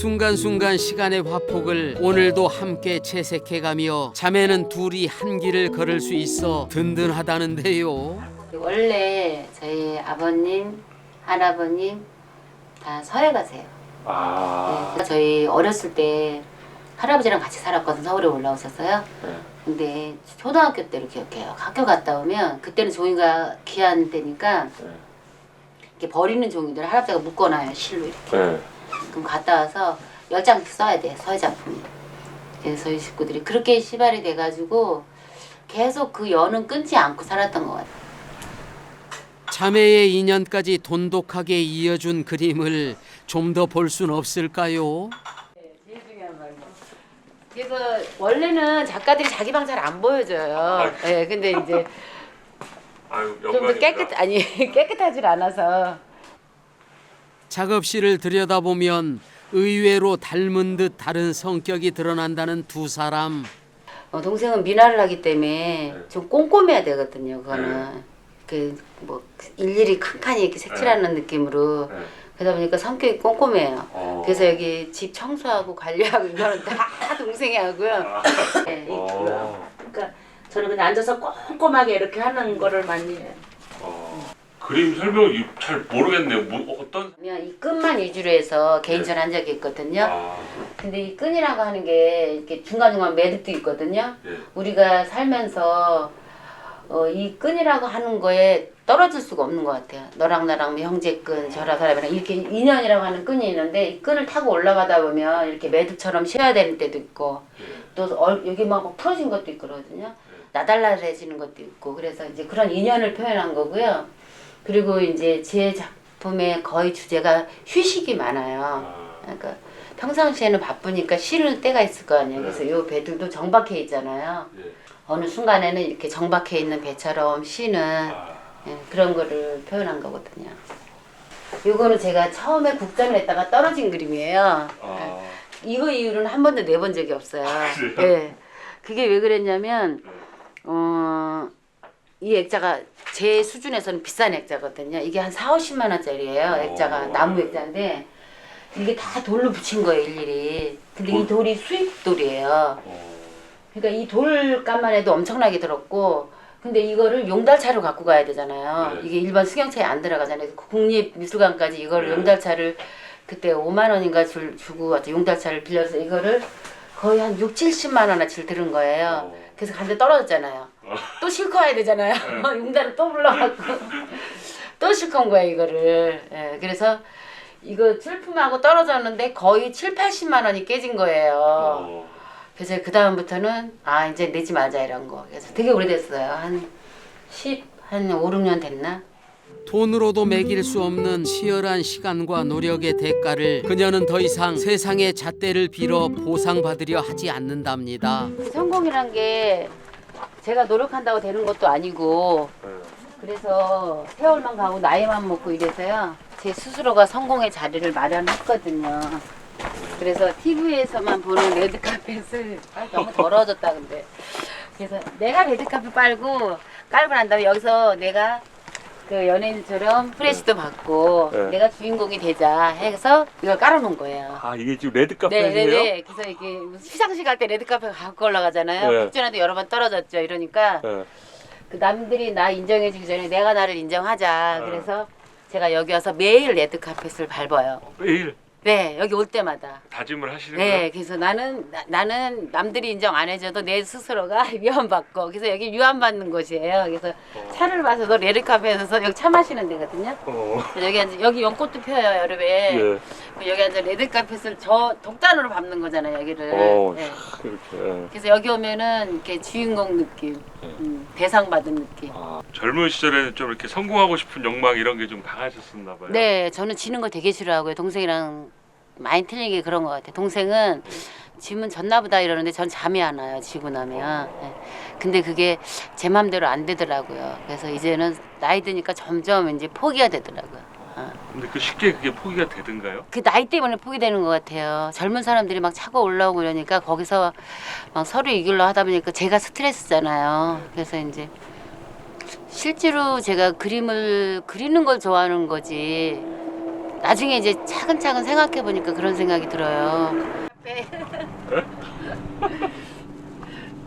순간순간 시간의 화폭을 오늘도 함께 채색해가며 자매는 둘이 한 길을 걸을 수 있어 든든하다는데요. 원래 저희 아버님, 할아버님 다 서해 가세요. 아. 네, 저희 어렸을 때 할아버지랑 같이 살았거든 서울에 올라오셨어요. 네. 근데 초등학교 때로 기억해요. 학교 갔다 오면 그때는 종이가 귀한 때니까 네. 이렇게 버리는 종이들 할아버지가 묶어놔요 실로 이렇게. 네. 그럼 갔다 와서 열 장 써야 돼 서해 작품이. 그래서 저희 식구들이 그렇게 시발이 돼가지고 계속 그 연은 끊지 않고 살았던 것 같아요. 자매의 인연까지 돈독하게 이어준 그림을 좀 더 볼 순 없을까요? 그래서 원래는 작가들이 자기 방 잘 안 보여줘요. 예, 근데 이제 아유, 좀더 깨끗 아니 깨끗하질 않아서 작업실을 들여다보면 의외로 닮은 듯 다른 성격이 드러난다는 두 사람. 어, 동생은 미나를 하기 때문에 좀 꼼꼼해야 되거든요. 그거는 그뭐 일일이 칸칸이 이렇게 색칠하는 느낌으로 네. 그러다 보니까 성격이 꼼꼼해요. 어. 그래서 여기 집 청소하고 관리하고 이거는 다 동생이 하고요. 네. 어. 그러니까 저는 그냥 앉아서 꼼꼼하게 이렇게 하는 거를 많이 해요. 어. 그림 설명을 잘 모르겠네요. 뭐, 어떤 그러면 이 끈만 위주로 해서 개인전 한 적이 있거든요. 아. 근데 이 끈이라고 하는 게 이렇게 중간중간 매듭도 있거든요. 예. 우리가 살면서 어, 이 끈이라고 하는 거에 떨어질 수가 없는 것 같아요. 너랑 나랑 뭐 형제 끈, 저랑 사람이랑 이렇게 인연이라고 하는 끈이 있는데 이 끈을 타고 올라가다 보면 이렇게 매듭처럼 쉬어야 되는 때도 있고 또 얼- 여기 막 풀어진 것도 있거든요. 나달라해지는 것도 있고 그래서 이제 그런 인연을 표현한 거고요. 그리고 이제 제 작품의 거의 주제가 휴식이 많아요. 아. 그러니까 평상시에는 바쁘니까 쉬는 때가 있을 거 아니에요. 그래서 요 배들도 정박해 있잖아요. 예. 어느 순간에는 이렇게 정박해 있는 배처럼 쉬는 아. 예, 그런 거를 표현한 거거든요. 요거는 제가 처음에 국전을 했다가 떨어진 그림이에요. 아. 이거 이후로는 한 번도 내본 적이 없어요. 그래요? 예. 그게 왜 그랬냐면, 어, 이 액자가 제 수준에서는 비싼 액자거든요. 이게 한 4, 50만 원짜리예요. 액자가 오. 나무 액자인데 이게 다 돌로 붙인 거예요, 일일이. 근데 이 돌? 돌이 수입 돌이에요. 어. 그러니까 이 돌값만 해도 엄청나게 들었고 근데 이거를 용달차로 갖고 가야 되잖아요. 네. 이게 일반 승용차에 안 들어가잖아요. 국립미술관까지 이걸 네. 용달차를 그때 5만 원인가 줄, 주고 왔죠. 용달차를 빌려서 이거를 거의 한 6, 70만 원어치를 들은 거예요. 어. 그래서 간데 떨어졌잖아요. 또 싣고 와야 되잖아요. 네. 용달을 또 불러갖고 또 싣고 온 거야 이거를. 예, 그래서 이거 출품하고 떨어졌는데 거의 7, 80만 원이 깨진 거예요. 어. 그래서 그 다음부터는 아 이제 내지 말자 이런 거. 그래서 되게 오래됐어요. 한 10, 한 5, 6년 됐나? 돈으로도 매길 수 없는 치열한 시간과 노력의 대가를 그녀는 더 이상 세상의 잣대를 빌어 보상받으려 하지 않는답니다. 성공이란 게 제가 노력한다고 되는 것도 아니고 네. 그래서 세월만 가고 나이만 먹고 이래서요. 제 스스로가 성공의 자리를 마련했거든요. 그래서 TV에서만 보는 레드카펫을 아, 너무 더러워졌다 근데 그래서 내가 레드카펫 빨고 깔고 난 다음에 여기서 내가 그 연예인처럼 프레시도 받고 네. 내가 주인공이 되자 해서 이걸 깔아놓은 거예요. 아 이게 지금 레드 카페예요? 네네네. 그래서 이게 시상식 할 때 레드 카페 갖고 올라가잖아요. 네. 국전에도 여러 번 떨어졌죠. 이러니까 네. 그 남들이 나 인정해주기 전에 내가 나를 인정하자. 네. 그래서 제가 여기 와서 매일 레드 카펫을 밟아요. 매일 네, 여기 올 때마다. 다짐을 하시는 네, 그래서 나는 나, 는 남들이 인정 안 해줘도 내 스스로가 위안받고 그래서 여기 위안받는 곳이에요. 그래서 차를 마셔도 레드카페에서 여기 차 마시는 데거든요. 어. 여기 앉아, 여기 연꽃도 펴요 여름에. 예. 여기 앉아 레드카펫을 저 독단으로 밟는 거잖아요 여기를. 어. 네. 이렇게. 예. 그래서 여기 오면은 이렇게 주인공 느낌, 음, 대상 받은 느낌. 아, 젊은 시절에는 좀 이렇게 성공하고 싶은 욕망 이런 게 좀 강하셨었나 봐요. 네, 저는 지는 걸 되게 싫어하고요. 동생이랑 많이 틀린 게 그런 것 같아요. 동생은 지면 졌나 보다 이러는데 전 잠이 안 와요. 지고 나면. 네. 근데 그게 제 맘대로 안 되더라고요. 그래서 이제는 나이 드니까 점점 이제 포기가 되더라고요. 어. 근데 그 쉽게 그게 포기가 되던가요? 그 나이 때문에 포기되는 것 같아요. 젊은 사람들이 막 차고 올라오고 이러니까 거기서 막 서로 이길로 하다 보니까 제가 스트레스잖아요. 그래서 이제 실제로 제가 그림을 그리는 걸 좋아하는 거지 나중에 이제 차근차근 생각해 보니까 그런 생각이 들어요.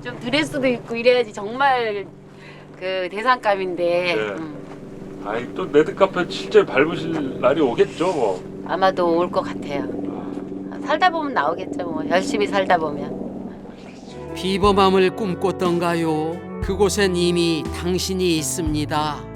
좀 드레스도 입고 이래야지 정말 그 대상감인데 네. 음, 아이 또 레드카펫 실제 밟으실 날이 오겠죠 뭐. 아마도 올 것 같아요. 살다 보면 나오겠죠. 뭐 열심히 살다 보면. 비범함을 꿈꿨던가요? 그곳엔 이미 당신이 있습니다.